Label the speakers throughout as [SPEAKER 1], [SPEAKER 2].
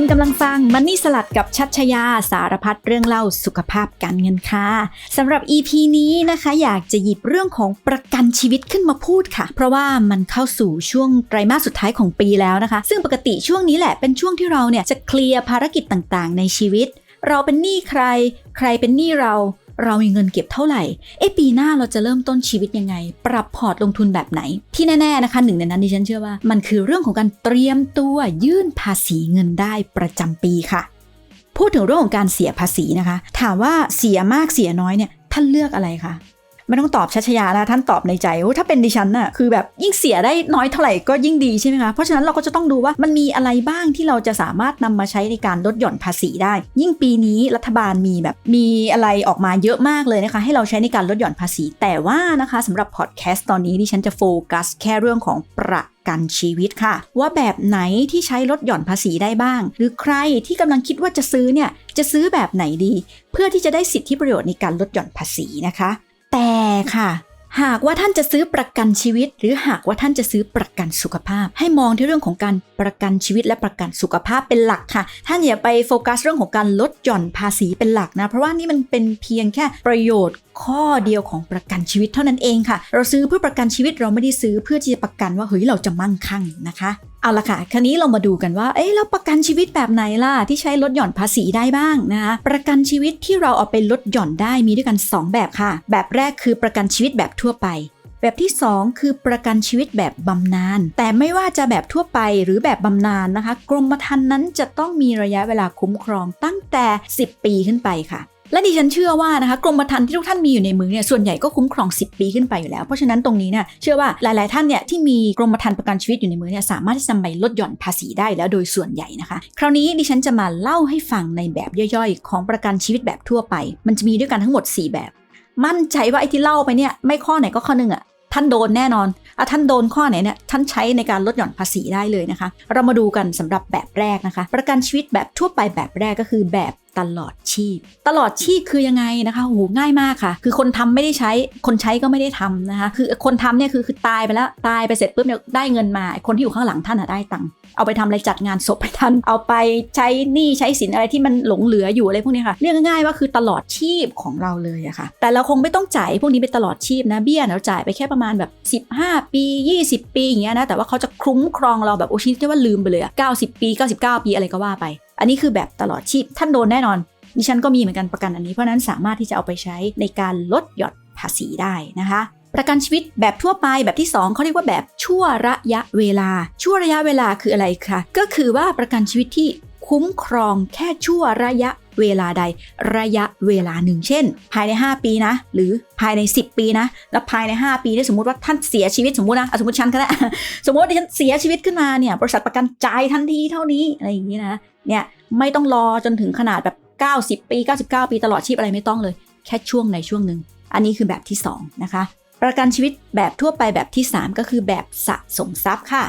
[SPEAKER 1] คุณกำลังฟังมันนี่สลัดกับชัชยาสารพัดเรื่องเล่าสุขภาพการเงินค่ะสำหรับ EP นี้นะคะ อยากจะหยิบเรื่องของประกันชีวิตขึ้นมาพูดค่ะ เพราะว่ามันเข้าสู่ช่วงไตรมาสสุดท้ายของปีแล้วนะคะ ซึ่งปกติช่วงนี้แหละเป็นช่วงที่เราเนี่ยจะเคลียร์ภารกิจต่างๆ ในชีวิต เราเป็นหนี้ใคร ใครเป็นหนี้เรา เรามีเงินเก็บเท่าไหร่เอะปีหน้าเราจะเริ่มต้นชีวิตยังไง ปรับพอร์ตลงทุนแบบไหน ที่แน่ๆนะคะหนึ่งในนั้นดิฉันเชื่อว่า มันคือเรื่องของการเตรียมตัวยื่นภาษีเงินได้ประจำปีค่ะ พูดถึงเรื่องของการเสียภาษีนะคะ ถามว่าเสียมากเสียน้อยเนี่ยท่านเลือกอะไรคะ ไม่ต้องตอบชัชยาแล้วท่านตอบในใจโอ้ถ้าเป็นดิฉันน่ะคือแบบยิ่งเสียได้น้อยเท่าไหร่ก็ยิ่งดีใช่ไหมคะเพราะฉะนั้นเราก็จะต้องดูว่ามันมีอะไรบ้างที่เราจะสามารถนำมาใช้ในการลดหย่อนภาษีได้ ยิ่งปีนี้รัฐบาลมีแบบมีอะไรออกมาเยอะมากเลยนะคะให้เราใช้ในการลดหย่อนภาษี แต่ว่านะคะสำหรับพอดแคสต์ตอนนี้ดิฉันจะโฟกัสแค่เรื่องของประกันชีวิตค่ะ ว่าแบบไหนที่ใช้ลดหย่อนภาษีได้บ้าง หรือใครที่กำลังคิดว่าจะซื้อเนี่ยจะซื้อแบบไหนดี เพื่อที่จะได้สิทธิประโยชน์ในการลดหย่อนภาษีนะคะ แต่ค่ะ หากว่าท่านจะซื้อประกันชีวิต หรือหากว่าท่านจะซื้อประกันสุขภาพ ให้มองที่เรื่องของการประกันชีวิตและประกันสุขภาพเป็นหลักค่ะ ท่านอย่าไปโฟกัสเรื่องของการลดหย่อนภาษีเป็นหลักนะ เพราะว่านี่มันเป็นเพียงแค่ประโยชน์ข้อเดียวของประกันชีวิตเท่านั้นเองค่ะ เราซื้อเพื่อประกันชีวิตเราไม่ได้ซื้อเพื่อที่จะประกันว่าเฮ้ยเราจะมั่งคั่งนะคะเอาละค่ะ คราวนี้เรามาดูกันว่า เอ๊ะแล้วประกันชีวิตแบบไหนล่ะ ที่ใช้ลดหย่อนภาษีได้บ้างนะคะ ประกันชีวิตที่เราเอาไปลดหย่อนได้มีด้วยกัน 2 แบบค่ะ แบบแรกคือประกันชีวิตแบบทั่วไป แบบที่ 2 คือประกันชีวิตแบบบำนาญ แต่ไม่ว่าจะแบบทั่วไปหรือแบบบำนาญนะคะ กรมธรรม์นั้นจะต้องมีระยะเวลาคุ้มครองตั้งแต่ 10 ปีขึ้นไปค่ะ และดิฉันเชื่อว่านะคะกรมธรรม์ที่ทุกท่านมีอยู่ในมือเนี่ยส่วนใหญ่ก็คุ้มครอง 10 ปีขึ้นไปอยู่แล้ว เพราะฉะนั้นตรงนี้เนี่ยเชื่อว่าหลาย ๆ ท่านเนี่ยที่มีกรมธรรม์ประกันชีวิตอยู่ในมือเนี่ยสามารถที่จะไปลดหย่อนภาษีได้แล้วโดยส่วนใหญ่นะคะ คราวนี้ดิฉันจะมาเล่าให้ฟังในแบบย่อยๆ ของประกันชีวิตแบบทั่วไป มันจะมีด้วยกันทั้งหมด 4 แบบ มั่นใจว่าไอ้ที่เล่าไปเนี่ยไม่ข้อไหนก็ข้อหนึ่งอะท่านโดนแน่นอนอะท่านโดนข้อไหนเนี่ย ท่านใช้ในการลดหย่อนภาษีได้เลยนะคะ เรามาดูกันสำหรับแบบแรกนะคะ ประกันชีวิตแบบทั่วไปแบบแรกก็คือแบบ ตลอดชีพ ตลอดชีพคือยังไงนะคะโอ้โหง่ายมากค่ะ คือคนทำไม่ได้ใช้ คนใช้ก็ไม่ได้ทำนะคะ คือคนทำเนี่ยคือคือตายไปแล้ว ตายไปเสร็จปุ๊บเนี่ยได้เงินมา คนที่อยู่ข้างหลังท่านอะได้ตังค์ เอาไปทำอะไรจัดงานศพให้ท่าน เอาไปใช้หนี้ใช้สินอะไรที่มันหลงเหลืออยู่อะไรพวกนี้ค่ะ เรียกง่ายๆว่าคือตลอดชีพของเราเลยอะค่ะ แต่เราคงไม่ต้องจ่ายพวกนี้ไปตลอดชีพนะ เบี้ยเราจ่ายไปแค่ประมาณแบบ 15 ปี 20 ปีอย่างเงี้ยนะ แต่ว่าเขาจะคุ้มครองเราแบบโอ้ชิที่ว่าลืมไปเลยอะ90 ปี 99 ปีอะไรก็ว่าไป อันนี้คือแบบตลอดชีพท่านโดนแน่นอน ดิฉันก็มีเหมือนกันประกันอันนี้ เพราะนั้นสามารถที่จะเอาไปใช้ในการลดหย่อนภาษีได้นะคะ ประกันชีวิตแบบทั่วไปแบบที่ 2เขาเรียกว่าแบบชั่วระยะเวลา ชั่วระยะเวลาคืออะไรคะก็คือว่าประกันชีวิตที่คุ้มครองแค่ชั่วระยะ เวลาใดระยะเวลาหนึ่ง เช่น ภายใน 5 ปีนะ หรือภายใน 10 ปีนะ แล้วภายใน 5 ปีที่สมมติว่าท่านเสียชีวิตสมมตินะสมมติฉันก็ได้สมมติฉันเสียชีวิตขึ้นมาเนี่ยบริษัทประกันจ่ายทันทีเท่านี้อะไรอย่างนี้นะเนี่ยไม่ต้องรอจนถึงขนาดแบบ 90 ปี 99 ปีตลอดชีพอะไรไม่ต้องเลย แค่ช่วงในช่วงหนึ่งอันนี้คือแบบที่ 2 นะคะ ประกันชีวิตแบบทั่วไปแบบที่ 3 ก็คือแบบสะสมทรัพย์ค่ะ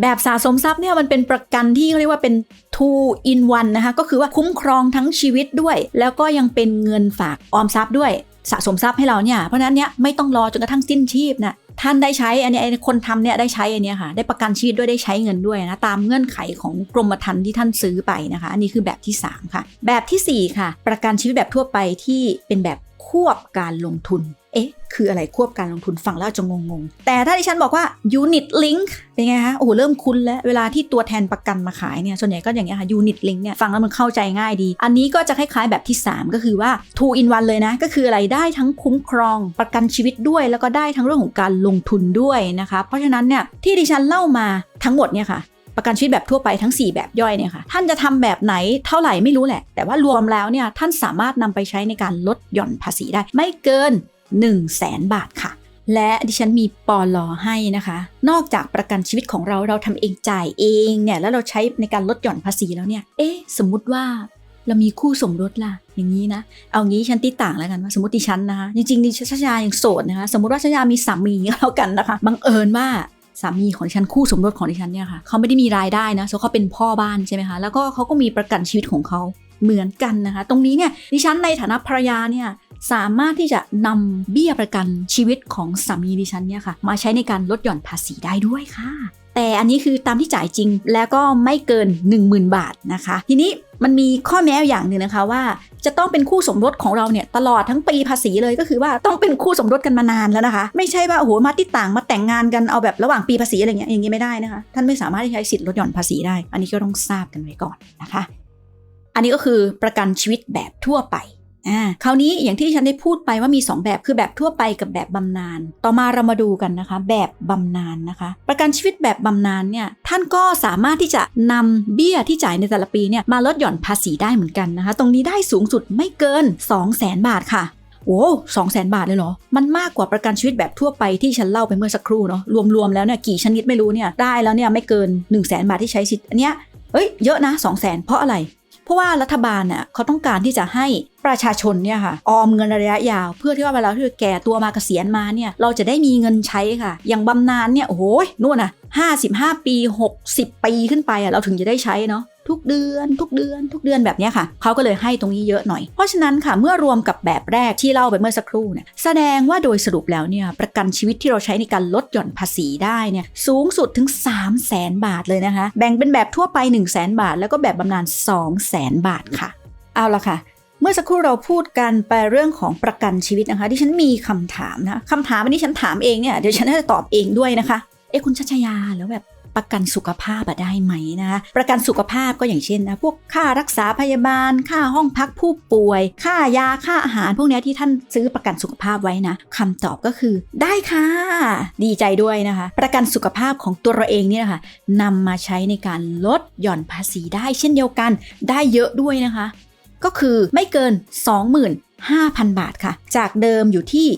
[SPEAKER 1] แบบสะสมทรัพย์เนี่ยมันเป็นประกันที่เขาเรียกว่าเป็น two in one นะคะก็คือว่าคุ้มครองทั้งชีวิตด้วย แล้วก็ยังเป็นเงินฝากออมทรัพย์ด้วยสะสมทรัพย์ให้เราเนี่ยเพราะนั้นเนี่ยไม่ต้องรอจนกระทั่งสิ้นชีพนะท่านได้ใช้อันนี้คนทำเนี่ยได้ใช้อันนี้ค่ะได้ประกันชีวิตด้วยได้ใช้เงินด้วยนะตามเงื่อนไขของกรมธรรม์ที่ท่านซื้อไปนะคะ อันนี้คือแบบที่ 3 ค่ะ แบบทีสี่4 ค่ะ ประกันชีวิตแบบทั่วไปที่เป็นแบบควบการลงทุน เอ๊ะ คืออะไรควบการลงทุนฟังแล้วอาจะงงๆแต่ถ้าดิฉันบอกว่า unit link เป็นไงคะโอ้โหเริ่มคุ้นแล้ว เวลาที่ตัวแทนประกันมาขายเนี่ยส่วนใหญ่ก็อย่างเงี้ยค่ะ unit link เนี่ยฟังแล้วมันเข้าใจง่ายดี อันนี้ก็จะคล้ายๆแบบที่ 3 ก็คือว่า two in one เลยนะ ก็คืออะไรได้ทั้งคุ้มครองประกันชีวิตด้วย แล้วก็ได้ทั้งเรื่องของการลงทุนด้วยนะคะเพราะฉะนั้นเนี่ยที่ดิฉันเล่ามาทั้งหมดเนี่ยค่ะประกันชีวิตแบบทั่วไปทั้ง 4 แบบย่อยเนี่ยค่ะ ท่านจะทำแบบไหนเท่าไหร่ไม่รู้แหละ แต่ว่ารวมแล้วเนี่ยท่านสามารถนำไปใช้ในการลดหย่อนภาษีได้ ไม่เกิน 1 0 0 0 0แสนบาทค่ะ และดิฉันมีปอลอให้นะคะ นอกจากประกันชีวิตของเราเราทำเองจ่ายเองเนี่ยแล้วเราใช้ในการลดหย่อนภาษีแล้วเนี่ย เอ๊ะสมมุติว่าเรามีคู่สมรสล่ะ อย่างนี้นะ เอางี้ฉันตีต่างแล้วกันว่าสมมติดิฉันนะคะ จริงๆดิฉันชยายังโสดนะคะ สมมติว่าชยามีสามีแล้วกันนะคะ บังเอิญว่าสามีของดิฉันคู่สมรสของดิฉันเนี่ยค่ะเขาไม่ได้มีรายได้นะเพราะเขาเป็นพ่อบ้านใช่ไหมคะแล้วก็เขาก็มีประกันชีวิตของเขาเหมือนกันนะคะ ตรงนี้เนี่ยดิฉันในฐานะภรรยาเนี่ย สามารถที่จะนำเบี้ยประกันชีวิตของสามีดิฉันเนี่ยค่ะ มาใช้ในการลดหย่อนภาษีได้ด้วยค่ะ แต่อันนี้คือตามที่จ่ายจริงแล้วก็ไม่เกิน 10,000 บาทนะคะ ทีนี้มันมีข้อแม้อย่างหนึ่งนะคะว่าจะต้องเป็นคู่สมรสของเราเนี่ยตลอดทั้งปีภาษีเลยก็คือว่าต้องเป็นคู่สมรสกันมานานแล้วนะคะ ไม่ใช่ว่าโอ้โหมาติดต่างมาแต่งงานกันเอาแบบระหว่างปีภาษีอะไรเงี้ยอย่างนี้ไม่ได้นะคะ ท่านไม่สามารถที่ใช้สิทธิ์ลดหย่อนภาษีได้ อันนี้ก็ต้องทราบกันไว้ก่อนนะคะ อันนี้ก็คือประกันชีวิตแบบทั่วไป อ่าคราวนี้อย่างที่ฉันได้พูดไปว่ามี 2 แบบคือแบบทั่วไปกับแบบบำนาญต่อมาเรามาดูกันนะคะ แบบบำนาญนะคะ ประกันชีวิตแบบบำนาญเนี่ยท่านก็สามารถที่จะนำเบี้ยที่จ่ายในแต่ละปีเนี่ยมาลดหย่อนภาษีได้เหมือนกันนะคะ ตรงนี้ได้สูงสุดไม่เกิน 2 0 0 0 0 0 บาทค่ะโอ้สองแสนบาทเลยเหรอ มันมากกว่าประกันชีวิตแบบทั่วไปที่ฉันเล่าไปเมื่อสักครู่เนาะ รวมๆแล้วเนี่ยกี่ชนิดไม่รู้เนี่ย ได้แล้วเนี่ยไม่เกิน1 0 0 0 0แสนบาทที่ใช้สิทธิ์อันเนี้ยเอ้ย เยอะนะ2 0 0แสนเพราะอะไร เพราะว่ารัฐบาลเนี่ยเขาต้องการที่จะให้ประชาชนเนี่ยค่ะออมเงินระยะยาว เพื่อที่ว่าเวลาที่แก่ตัวมาเกษียณมาเนี่ยเราจะได้มีเงินใช้ค่ะ อย่างบำนาญเนี่ยโอ้โหนู่นน่ะ55 ปี 60 ปีขึ้นไปอะเราถึงจะได้ใช้เนาะ ทุกเดือนทุกเดือนทุกเดือนแบบนี้ค่ะ เขาก็เลยให้ตรงนี้เยอะหน่อย เพราะฉะนั้นค่ะเมื่อรวมกับแบบแรกที่เล่าไปเมื่อสักครู่เนี่ยแสดงว่าโดยสรุปแล้วเนี่ยประกันชีวิตที่เราใช้ในการลดหย่อนภาษีได้เนี่ยสูงสุดถึง 3 0 0แสนบาทเลยนะคะ แบ่งเป็นแบบทั่วไป 1 0 0 0 0แสนบาท แล้วก็แบบบำนาญ2 0 0แสนบาทค่ะ เอาละค่ะเมื่อสักครู่เราพูดกันไปเรื่องของประกันชีวิตนะคะ ที่ฉันมีคำถามนะคำถามอันนี้ฉันถามเองเนี่ยเดี๋ยวฉันจะตอบเองด้วยนะคะ เอ๊คุณชัชยาแล้วแบบ ประกันสุขภาพได้ไหมนะคะประกันสุขภาพก็อย่างเช่นนะพวกค่ารักษาพยาบาล ค่าห้องพักผู้ป่วย ค่ายาค่าอาหาร พวกเนี้ยที่ท่านซื้อประกันสุขภาพไว้นะคำตอบก็คือได้ค่ะ ดีใจด้วยนะคะ ประกันสุขภาพของตัวเราเองเนี่ยนะคะนำมาใช้ในการลดหย่อนภาษีได้เช่นเดียวกัน ได้เยอะด้วยนะคะ ก็คือไม่เกิน 5,000 บาทค่ะ จากเดิมอยู่ที่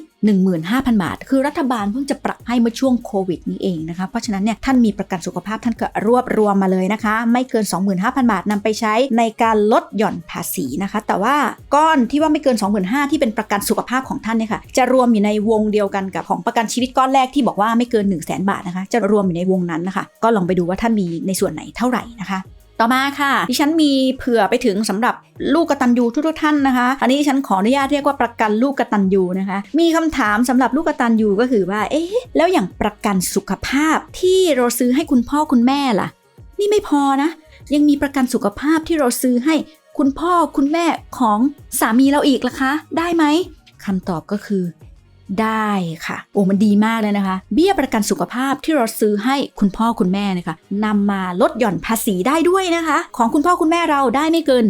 [SPEAKER 1] 15,000 บาท คือรัฐบาลเพิ่งจะปรับให้เมื่อช่วงโควิดนี้เองนะคะ เพราะฉะนั้นเนี่ยท่านมีประกันสุขภาพท่านก็รวบรวมมาเลยนะคะ ไม่เกิน 25,000 บาทนำไปใช้ในการลดหย่อนภาษีนะคะ แต่ว่าก้อนที่ว่าไม่เกิน 25,000ที่เป็นประกันสุขภาพของท่านเนี่ยค่ะ จะรวมอยู่ในวงเดียวกันกับของประกันชีวิตก้อนแรกที่บอกว่าไม่เกิน 1 0 0 0 0แบาทนะคะ จะรวมอยู่ในวงนั้นนะคะ ก็ลองไปดูว่าท่านมีในส่วนไหนเท่าไหร่นะคะ ต่อมาค่ะ ดิฉันมีเผื่อไปถึงสำหรับลูกกตัญญูทุกๆท่านนะคะ อันนี้ฉันขออนุญาตเรียกว่าประกันลูกกตัญญูนะคะ มีคำถามสำหรับลูกกตัญญูก็คือว่า เอ๊ะ แล้วอย่างประกันสุขภาพที่เราซื้อให้คุณพ่อคุณแม่ล่ะ นี่ไม่พอนะ ยังมีประกันสุขภาพที่เราซื้อให้คุณพ่อคุณแม่ของสามีเราอีกล่ะคะ ได้ไหมคำตอบก็คือ ได้ค่ะ โอ้มันดีมากเลยนะคะ เบี้ยประกันสุขภาพที่เราซื้อให้คุณพ่อคุณแม่นะคะนำมาลดหย่อนภาษีได้ด้วยนะคะ ของคุณพ่อคุณแม่เราได้ไม่เกิน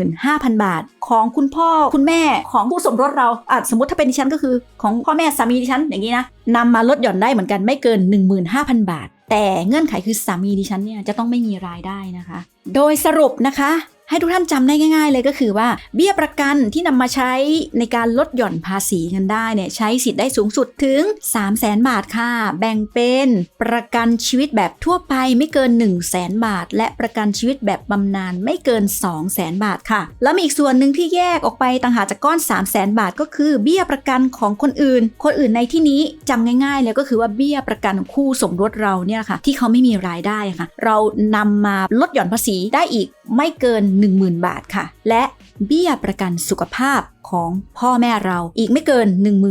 [SPEAKER 1] 15,000 บาท ของคุณพ่อคุณแม่ของผู้สมรสเราอะสมมติถ้าเป็นดิฉันก็คือ ของพ่อแม่สามีดิฉันอย่างนี้นะนำมาลดหย่อนได้เหมือนกันไม่เกิน 15,000 บาท แต่เงื่อนไขคือสามีดิฉันเนี่ยจะต้องไม่มีรายได้นะคะ โดยสรุปนะคะ ให้ทุกท่านจำได้ง่าย ๆ เลยก็คือว่า เบี้ยประกันที่นำมาใช้ในการลดหย่อนภาษีเงินได้เนี่ยใช้สิทธิ์ได้สูงสุดถึง 3 0 0แสนบาทค่ะ แบ่งเป็นประกันชีวิตแบบทั่วไปไม่เกิน 1 0 0 0 0แสนบาท และประกันชีวิตแบบบำนาญไม่เกิน 2 0 0แสนบาทค่ะ แล้วมีอีกส่วนหนึ่งที่แยกออกไปต่างหากจากก้อน 3 0 0แสนบาท ก็คือเบี้ยประกันของคนอื่น คนอื่นในที่นี้จำง่ายๆเลยก็คือว่าเบี้ยประกันของคู่สมรสเราเนี่ยค่ะที่เขาไม่มีรายได้ค่ะ เรานำมาลดหย่อนภาษีได้อีกไม่เกิน10,000 บาทค่ะ และเบี้ยประกันสุขภาพของพ่อแม่เราอีกไม่เกิน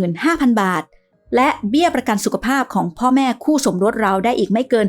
[SPEAKER 1] 15,000 บาท และเบี้ยประกันสุขภาพของพ่อแม่คู่สมรสเราได้อีกไม่เกิน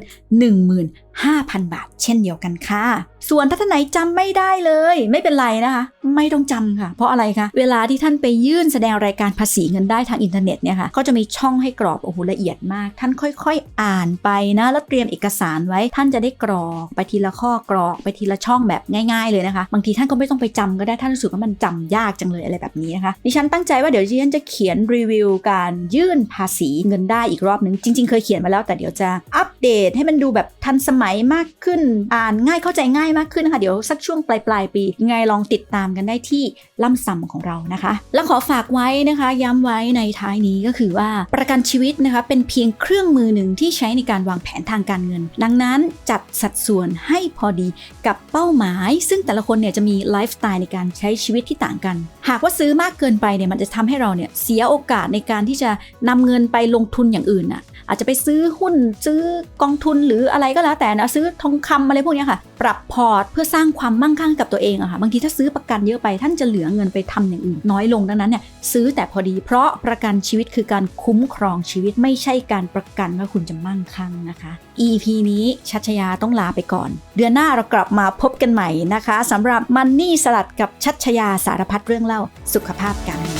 [SPEAKER 1] 5,000 บาท เช่นเดียวกันค่ะ ส่วนถ้าท่านไหนจำไม่ได้เลย ไม่เป็นไรนะคะ ไม่ต้องจำค่ะ เพราะอะไรคะ เวลาที่ท่านไปยื่นแสดงรายการภาษีเงินได้ทางอินเทอร์เน็ตเนี่ยค่ะก็จะมีช่องให้กรอกโอ้โหละเอียดมาก ท่านค่อยๆอ่านไปนะ แล้วเตรียมเอกสารไว้ ท่านจะได้กรอกไปทีละข้อกรอกไปทีละช่องแบบง่าย ๆ เลยนะคะ บางทีท่านก็ไม่ต้องไปจำก็ได้ท่านรู้สึกว่ามันจำยากจังเลยอะไรแบบนี้นะคะดิฉันตั้งใจว่าเดี๋ยวดิฉันจะเขียนรีวิวการยื่นภาษีเงินได้อีกรอบหนึ่งจริง ๆ เคยเขียนมาแล้วแต่เดี๋ยวจะอัปเดตให้มันดูแบบทันสมัยมากขึ้น อ่านง่ายเข้าใจง่ายมากขึ้นนะคะเดี๋ยวสักช่วงปลายปลายปียังไงลองติดตามกันได้ที่ล่ำซำของเรานะคะ แล้วขอฝากไว้นะคะ ย้ำไว้ในท้ายนี้ก็คือว่าประกันชีวิตนะคะเป็นเพียงเครื่องมือหนึ่งที่ใช้ในการวางแผนทางการเงิน ดังนั้นจัดสัดส่วนให้พอดีกับเป้าหมาย ซึ่งแต่ละคนเนี่ยจะมีไลฟ์สไตล์ในการใช้ชีวิตที่ต่างกัน หากว่าซื้อมากเกินไปเนี่ยมันจะทำให้เราเนี่ยเสียโอกาสในการที่จะนำเงินไปลงทุนอย่างอื่นอะอาจจะไปซื้อหุ้นซื้อกองทุนหรืออะไรก็แล้วแต่นะซื้อทองคำอะไรพวกนี้ค่ะ ปรับพอร์ตเพื่อสร้างความมั่งคั่งกับตัวเองอะค่ะบางทีถ้าซื้อประกันเยอะไปท่านจะเหลือเงินไปทำอย่างอื่นน้อยลงดังนั้นเนี่ยซื้อแต่พอดีเพราะประกันชีวิตคือการคุ้มครองชีวิตไม่ใช่การประกันว่าคุณจะมั่งคั่งนะคะ EP นี้ชัชยาต้องลาไปก่อน เดือนหน้าเรากลับมาพบกันใหม่นะคะสำหรับมันนี่สลัดกับชัชยาสารพัดเรื่องเล่าสุขภาพการเงิน